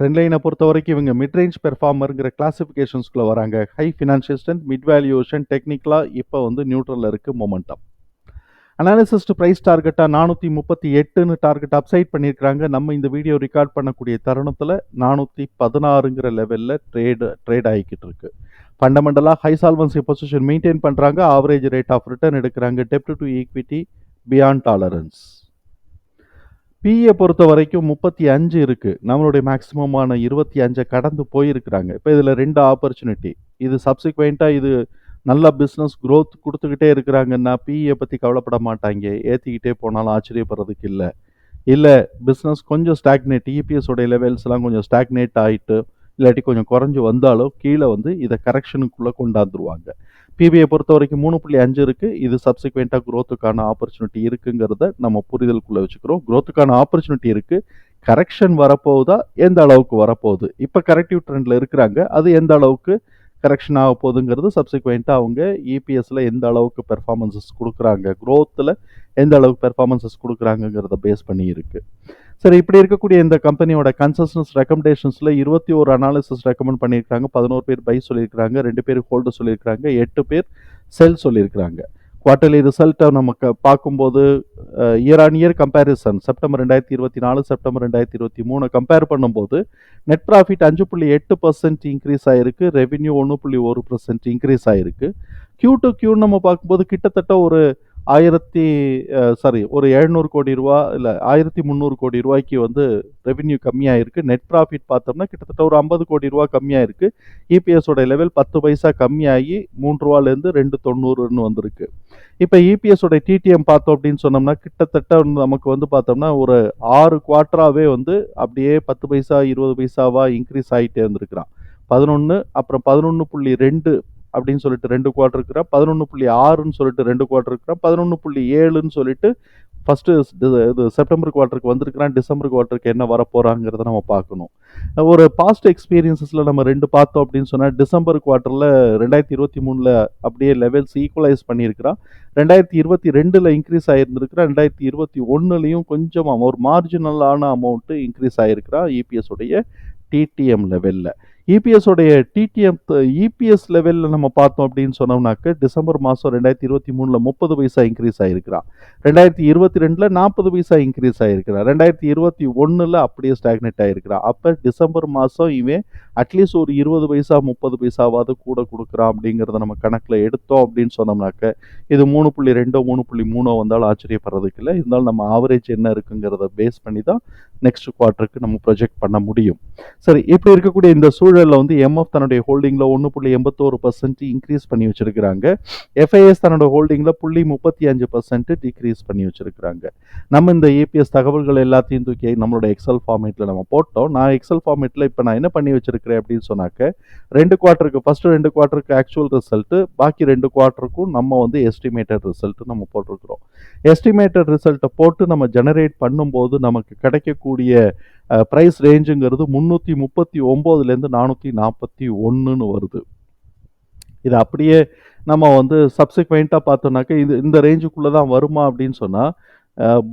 Trend லைனை பொறுத்த வரைக்கும் இவங்க மிட் ரேஞ்ச் பெர்ஃபார்மருங்கிற கிளாசிஃபிகேஷன்ஸ்குள்ளே வராங்க high financial strength mid valuation டெக்னிக்கலாக இப்போ வந்து நியூட்ரலில் இருக்குது மொமெண்டம் அனாலிசிஸ்ட் ப்ரைஸ் டார்கெட்டாக நானூற்றி முப்பத்தி எட்டுன்னு டார்கெட் அப்சைட் பண்ணியிருக்கிறாங்க. நம்ம இந்த வீடியோ ரெக்கார்ட் பண்ணக்கூடிய தருணத்தில் நானூற்றி பதினாறுங்கிற லெவலில் ட்ரேடு ட்ரேட் ஆகிக்கிட்டு இருக்கு. ஃபண்டமெண்டலாக ஹை சால்வன்சி பொசிஷன் மெயின்டைன் பண்ணுறாங்க ஆவரேஜ் ரேட் ஆஃப் ரிட்டர்ன் எடுக்கிறாங்க. டெப்ட் to equity beyond tolerance BA பொறுத்த வரைக்கும் முப்பத்தி அஞ்சு இருக்குது நம்மளுடைய மேக்ஸிமமான இருபத்தி அஞ்சை கடந்து போயிருக்கிறாங்க. இப்போ இதில் ரெண்டு ஆப்பர்ச்சுனிட்டி இது சப்சிக்வெண்ட்டாக இது நல்ல பிஸ்னஸ் க்ரோத் கொடுத்துக்கிட்டே இருக்கிறாங்கன்னா பிஏ பற்றி கவலைப்பட மாட்டாங்க. ஏற்றிக்கிட்டே போனாலும் ஆச்சரியப்படுறதுக்கு இல்லை. இல்லை பிஸ்னஸ் கொஞ்சம் ஸ்டாக்னேட் இபிஎஸ் உடைய லெவல்ஸ்லாம் கொஞ்சம் ஸ்டாக்னேட் ஆகிட்டு இல்லாட்டி கொஞ்சம் குறைஞ்சி வந்தாலும் கீழே வந்து இதை கரெக்ஷனுக்குள்ளே கொண்டாந்துருவாங்க. பிபிஐ பொறுத்த வரைக்கும் மூணு புள்ளி அஞ்சு இருக்குது இது சப்சிக்வெண்ட்டாக க்ரோத்துக்கான ஆப்பர்ச்சுனிட்டி இருக்குங்கிறத நம்ம புரிதலுக்குள்ளே வச்சுக்கிறோம். க்ரோத்துக்கான ஆப்பர்ச்சுனிட்டி இருக்குது கரெக்ஷன் வரப்போகுதா? எந்த அளவுக்கு வரப்போகுது? இப்போ கரெக்டிவ் ட்ரெண்டில் இருக்கிறாங்க. அது எந்த அளவுக்கு கரெக்ஷன் ஆக போகுதுங்கிறது சப்சிக்வெண்ட்டாக அவங்க இபிஎஸ்சில் எந்த அளவுக்கு பெர்ஃபார்மன்சஸ் கொடுக்குறாங்க? க்ரோத்தில் எந்த அளவுக்கு பெர்ஃபார்மன்சஸ் கொடுக்குறாங்கங்கிறத பேஸ் பண்ணி இருக்குது சரி இப்படி இருக்கக்கூடிய இந்த கம்பெனியோட கன்சஸ்டன்ஸ் ரெக்கமெண்டேஷன்ஸில் இருபத்தி ஒரு அனாலிசிஸ் ரெக்கமெண்ட் பண்ணியிருக்காங்க பதினோரு பேர் பை சொல்லியிருக்காங்க ரெண்டு பேர் ஹோல்டு சொல்லியிருக்காங்க எட்டு பேர் செல் சொல்லியிருக்கிறாங்க. குவார்டர்லி ரிசல்ட்டை நமக்கு பார்க்கும்போது year on year comparison September ரெண்டாயிரத்தி இருபத்தி நாலு செப்டம்பர் ரெண்டாயிரத்தி இருபத்தி மூணு கம்பேர் பண்ணும்போது நெட் ப்ராஃபிட் அஞ்சு புள்ளி எட்டு பர்சன்ட் இன்க்ரீஸ் ஆகிருக்கு ரெவென்யூ ஒன்று புள்ளி ஒரு பர்சன்ட் இன்க்ரீஸ் ஆகிருக்கு கியூ டு கியூ நம்ம பார்க்கும்போது கிட்டத்தட்ட ஒரு ஆயிரத்தி சாரி ஒரு எழுநூறு கோடி ரூபா இல்லை ஆயிரத்தி முந்நூறு கோடி ரூபாய்க்கு வந்து ரெவென்யூ இருக்குது நெட் ப்ராஃபிட் பார்த்தோம்னா கிட்டத்தட்ட ஒரு ஐம்பது கோடி ரூபா கம்மியாயிருக்கு. இபிஎஸோட லெவல் பத்து பைசா கம்மியாகி மூன்று ரூபாலேருந்து ரெண்டு தொண்ணூறுன்னு வந்திருக்கு. இப்போ இபிஎஸோட டிடிஎம் பார்த்தோம் அப்படின்னு சொன்னோம்னா கிட்டத்தட்ட நமக்கு வந்து பார்த்தோம்னா ஒரு ஆறு குவார்ட்டராகவே வந்து அப்படியே பத்து பைசா இருபது பைசாவாக இன்க்ரீஸ் ஆகிட்டே இருந்திருக்கிறான் பதினொன்று அப்புறம் பதினொன்று புள்ளி ரெண்டு அப்படின்னு சொல்லிட்டு ரெண்டு குவார்டர் இருக்கிறான் பதினொன்று புள்ளி ஆறுன்னு சொல்லிட்டு ரெண்டு குவார்டர் இருக்கிறான் பதினொன்று புள்ளி ஏழுன்னு சொல்லிட்டு ஃபஸ்ட்டு இது செப்டம்பர் குவார்ட்டருக்கு வந்திருக்கிறான் டிசம்பர் குவார்ட்டருக்கு என்ன வரப்போகிறாங்கிறத நம்ம பார்க்கணும். ஒரு பாஸ்ட் எக்ஸ்பீரியன்ஸஸில் நம்ம ரெண்டு பார்த்தோம் அப்படின்னு சொன்னால் டிசம்பர் குவார்ட்டரில் ரெண்டாயிரத்தி இருபத்தி மூணில் அப்படியே லெவல்ஸ் ஈக்குவலைஸ் பண்ணியிருக்கிறான். ரெண்டாயிரத்தி இருபத்தி ரெண்டில் இன்க்ரீஸ் ஆகிருந்திருக்கிறான் ரெண்டாயிரத்தி இருபத்தி ஒன்றுலையும் கொஞ்சம் ஒரு மார்ஜினலான அமௌண்ட்டு இன்க்ரீஸ் ஆகியிருக்கிறான் இபிஎஸ் உடைய டிடிஎம் லெவலில் இபிஎஸோடைய டிடிஎம் இபிஎஸ் லெவலில் நம்ம பார்த்தோம் அப்படின்னு சொன்னோம்னாக்க டிசம்பர் மாதம் ரெண்டாயிரத்தி இருபத்தி மூணில் முப்பது பைசா இன்க்ரீஸ் ஆகிருக்கிறான் ரெண்டாயிரத்தி இருபத்தி ரெண்டில் நாற்பது பைசா இன்க்ரீஸ் ஆகிருக்கிறான் ரெண்டாயிரத்தி இருபத்தி ஒன்றில் அப்படியே ஸ்டாக்னேட் ஆகிருக்கிறான் அப்போ டிசம்பர் மாதம் இவன் அட்லீஸ்ட் ஒரு இருபது பைசா முப்பது பைசாவாவது கூட கொடுக்குறான் அப்படிங்கிறத நம்ம கணக்கில் எடுத்தோம் அப்படின்னு சொன்னோம்னாக்க இது மூணு புள்ளி ரெண்டோ மூணு புள்ளி மூணோ வந்தாலும் ஆச்சரியப்படுறதுக்கு இல்லை. இருந்தாலும் நம்ம ஆவரேஜ் என்ன இருக்குங்கிறத பேஸ் பண்ணி தான் நெக்ஸ்ட் குவார்ட்டருக்கு நம்ம ப்ரொஜெக்ட் பண்ண முடியும். சரி இப்படி இருக்கக்கூடிய இந்த சூழ் சூழலில் வந்து எம்எஃப் தன்னுடைய ஹோல்டிங்கில் ஒன்று புள்ளி எண்பத்தோரு பர்சன்ட் இன்க்ரீஸ் பண்ணி வச்சுருக்கிறாங்க. எஃப்ஐஎஸ் தன்னோட ஹோல்டிங்கில் புள்ளி முப்பத்தி அஞ்சு பர்சன்ட் டிக்ரீஸ் பண்ணி வச்சிருக்கிறாங்க. நம்ம இந்த ஏபிஎஸ் தகவல்கள் எல்லாத்தையும் தூக்கி நம்மளோட எக்ஸல் ஃபார்மேட்டில் நம்ம போட்டோம். நான் எக்ஸல் ஃபார்மேட்டில் இப்போ நான் என்ன பண்ணி வச்சுருக்கிறேன் அப்படின்னு சொன்னாக்க ரெண்டு குவார்ட்டருக்கு ஃபஸ்ட்டு ரெண்டு குவார்ட்டருக்கு ஆக்சுவல் ரிசல்ட்டு பாக்கி ரெண்டு குவார்ட்டருக்கும் நம்ம வந்து எஸ்டிமேட்டட் ரிசல்ட்டு நம்ம போட்டிருக்கிறோம். எஸ்டிமேட்டட் ரிசல்ட்டை போட்டு நம்ம ஜெனரேட் பண்ணும்போது நமக்கு கிடைக்கக்கூடிய ப்ரைஸ் ரேஞ்சுங்கிறது முந்நூற்றி முப்பத்தி ஒம்போதுலேருந்து நானூற்றி நாற்பத்தி ஒன்றுன்னு வருது. இது அப்படியே நம்ம வந்து சப்சிக்வெண்ட்டாக பார்த்தோன்னாக்கா இது இந்த ரேஞ்சுக்குள்ளே தான் வருமா அப்படின்னு சொன்னால்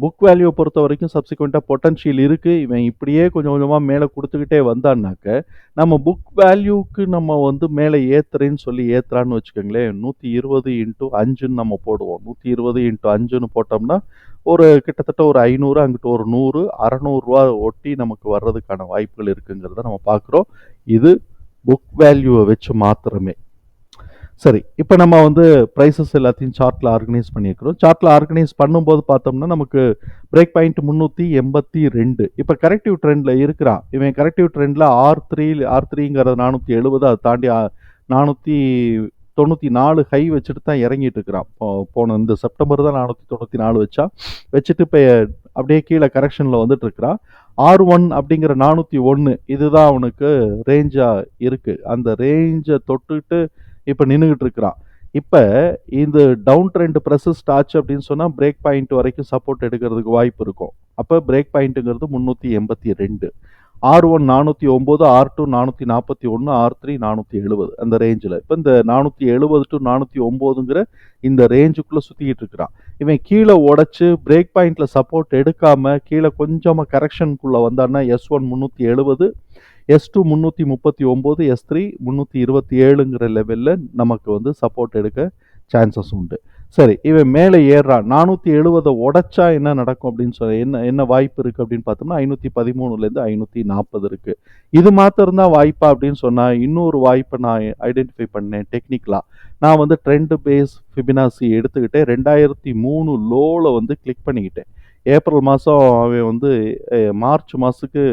புக் வேல்யூ பொறுத்த வரைக்கும் சப்சிக்வெண்ட்டாக பொட்டன்ஷியல் இருக்குது இவன் இப்படியே கொஞ்சம் கொஞ்சமாக மேலே கொடுத்துக்கிட்டே வந்தான்னாக்க நம்ம புக் வேல்யூக்கு நம்ம வந்து மேலே ஏற்றுறேன்னு சொல்லி ஏற்றுறான்னு வச்சுக்கோங்களேன். நூற்றி இருபது இன்ட்டு அஞ்சுன்னு நம்ம போடுவோம். நூற்றி இருபது இன்ட்டு அஞ்சுன்னு போட்டோம்னா ஒரு கிட்டத்தட்ட ஒரு ஐநூறு அங்கிட்டு ஒரு நூறு அறநூறுரூவா ஒட்டி நமக்கு வர்றதுக்கான வாய்ப்புகள் இருக்குங்கிறத நம்ம பார்க்குறோம். இது புக் வேல்யூவை வச்சு மாத்திரமே. சரி இப்போ நம்ம வந்து ப்ரைஸஸ் எல்லாத்தையும் சார்ட்டில் ஆர்கனைஸ் பண்ணியிருக்கிறோம். சார்ட்டில் ஆர்கனைஸ் பண்ணும்போது பார்த்தோம்னா நமக்கு பிரேக் பாயிண்ட் முந்நூற்றி எண்பத்தி ரெண்டு. இப்போ கரெக்டிவ் ட்ரெண்டில் இருக்கிறான். இவன் கரெக்டிவ் ட்ரெண்டில் ஆர் த்ரீ ஆர் த்ரீங்கிறது நானூற்றி எழுபது அதை தாண்டி நானூற்றி தொண்ணூற்றி நாலு ஹை வச்சுட்டு தான் இறங்கிட்டு இருக்கிறான். போ- போன இந்த செப்டம்பர் தான் நானூற்றி தொண்ணூற்றி நாலு வச்சா வச்சுட்டு இப்போ அப்படியே கீழே கரெக்ஷனில் வந்துட்டு இருக்கிறான். ஆர் ஒன் அப்படிங்கிற நானூற்றி ஒன்று இதுதான் அவனுக்கு ரேஞ்சாக இருக்குது அந்த ரேஞ்சை தொட்டுட்டு இப்போ நின்றுக்கிட்டு இருக்கிறான். இப்போ இந்த டவுன் ட்ரெண்ட் ப்ரெசஸ்ட் ஆச்சு அப்படின்னு சொன்னால் பிரேக் பாயிண்ட் வரைக்கும் சப்போர்ட் எடுக்கிறதுக்கு வாய்ப்பு இருக்கும். அப்போ பிரேக் பாயிண்ட்டுங்கிறது முந்நூற்றி எண்பத்தி ரெண்டு. ஆர் ஒன் நானூற்றி ஒம்பது ஆர் டூ நானூற்றி நாற்பத்தி ஒன்று ஆர் த்ரீ நானூற்றி எழுபது அந்த ரேஞ்சில் இப்போ இந்த நானூற்றி எழுபது டு நானூற்றி ஒம்போதுங்கிற இந்த ரேஞ்சுக்குள்ளே சுற்றிக்கிட்டு இருக்கிறான். இவன் கீழே உடச்சி பிரேக் பாயிண்டில் சப்போர்ட் எடுக்காமல் கீழே கொஞ்சமாக கரெக்ஷனுக்குள்ளே வந்தான்னா எஸ் ஒன் முந்நூற்றி எழுபது எஸ் டூ முந்நூற்றி முப்பத்தி ஒம்பது எஸ் த்ரீ முந்நூற்றி இருபத்தி ஏழுங்கிற லெவலில் நமக்கு வந்து சப்போர்ட் எடுக்க சான்சஸ் உண்டு. சரி இவன் மேலே ஏறுறான். நானூற்றி எழுபதை உடைச்சா என்ன நடக்கும் அப்படின்னு சொல்ல என்ன என்ன வாய்ப்பு இருக்குது அப்படின்னு பார்த்தோம்னா ஐநூற்றி பதிமூணுலேருந்து ஐநூற்றி நாற்பது இருக்குது இது மாத்திரம்தான் வாய்ப்பா அப்படின்னு சொன்னால் இன்னொரு வாய்ப்பை நான் ஐடென்டிஃபை பண்ணேன் டெக்னிக்கலாக நான் வந்து ட்ரெண்டு பேஸ் ஃபிபினாசி எடுத்துக்கிட்டே ரெண்டாயிரத்தி மூணு லோவில் வந்து கிளிக் பண்ணிக்கிட்டேன். ஏப்ரல் மாதம் அவன் வந்து மார்ச் மாதத்துக்கு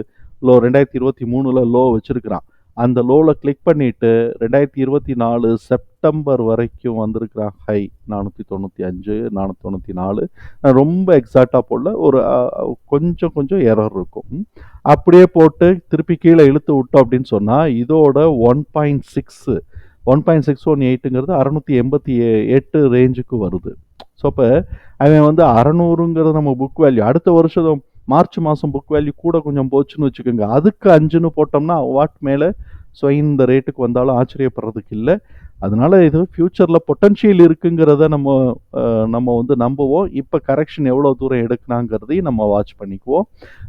லோ ரெண்டாயிரத்தி இருபத்தி மூணில் லோ வச்சுருக்கிறான். அந்த லோவில் கிளிக் பண்ணிவிட்டு ரெண்டாயிரத்தி இருபத்தி நாலு செப்டம்பர் வரைக்கும் வந்திருக்கிறான். ஹை நானூற்றி தொண்ணூற்றி அஞ்சு நானூற்றி தொண்ணூற்றி நாலு. நான் ரொம்ப எக்ஸாக்டாக போடல. ஒரு கொஞ்சம் கொஞ்சம் எரர் இருக்கும். அப்படியே போட்டு திருப்பி கீழே இழுத்து விட்டோம் அப்படின்னு சொன்னால் இதோட one point six one point six one எயிட்டுங்கிறது அறநூற்றி எண்பத்தி எட்டு ரேஞ்சுக்கு வருது. ஸோ அப்போ அவன் வந்து அறநூறுங்கிறது நம்ம புக் வேல்யூ அடுத்த வருஷம் மார்ச் மாதம் புக் வேல்யூ கூட கொஞ்சம் போச்சுன்னு வச்சுக்கோங்க. அதுக்கு அஞ்சுன்னு போட்டோம்னா வாட் மேலே? ஸோ இந்த ரேட்டுக்கு வந்தாலும் ஆச்சரியப்படுறதுக்கு இல்லை. அதனால் இது ஃப்யூச்சரில் பொட்டன்ஷியல் இருக்குங்கிறத நம்ம நம்ம வந்து நம்புவோம். இப்போ கரெக்ஷன் எவ்வளோ தூரம் எடுக்கணாங்கிறதையும் நம்ம வாட்ச் பண்ணிக்குவோம்.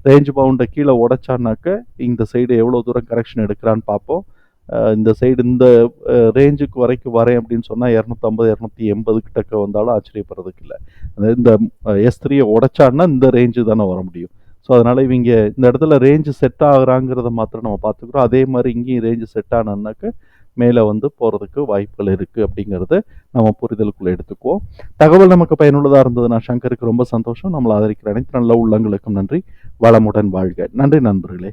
ரேஞ்ச் பவுண்டை கீழே உடைச்சானாக்க இந்த சைடு எவ்வளோ தூரம் கரெக்ஷன் எடுக்கிறான்னு பார்ப்போம். இந்த சைடு இந்த ரேஞ்சுக்கு வரைக்கும் வரேன் அப்படின்னு சொன்னால் இரநூத்தம்பது இரநூத்தி எண்பது கிட்டக்க வந்தாலும் ஆச்சரியப்படுறதுக்கு இல்லை. அந்த இந்த எஸ் த்ரீயை உடைச்சான்னா இந்த ரேஞ்சு தானே வர முடியும். ஸோ அதனால் இவங்க இந்த இடத்துல ரேஞ்சு செட் ஆகுறாங்கிறத மாத்திரம் நம்ம பார்த்துக்குறோம். அதே மாதிரி இங்கேயும் ரேஞ்சு செட் ஆனான்னாக்க மேலே வந்து போகிறதுக்கு வாய்ப்புகள் இருக்குது அப்படிங்கிறத நம்ம புரிதலுக்குள்ளே எடுத்துக்குவோம். தகவல் நமக்கு பயனுள்ளதாக இருந்ததுன்னா சங்கருக்கு ரொம்ப சந்தோஷம். நம்மளை ஆதரிக்கிற அனைத்து நல்ல உள்ளங்களுக்கும் நன்றி. வளமுடன் வாழ்க. நன்றி நண்பர்களே.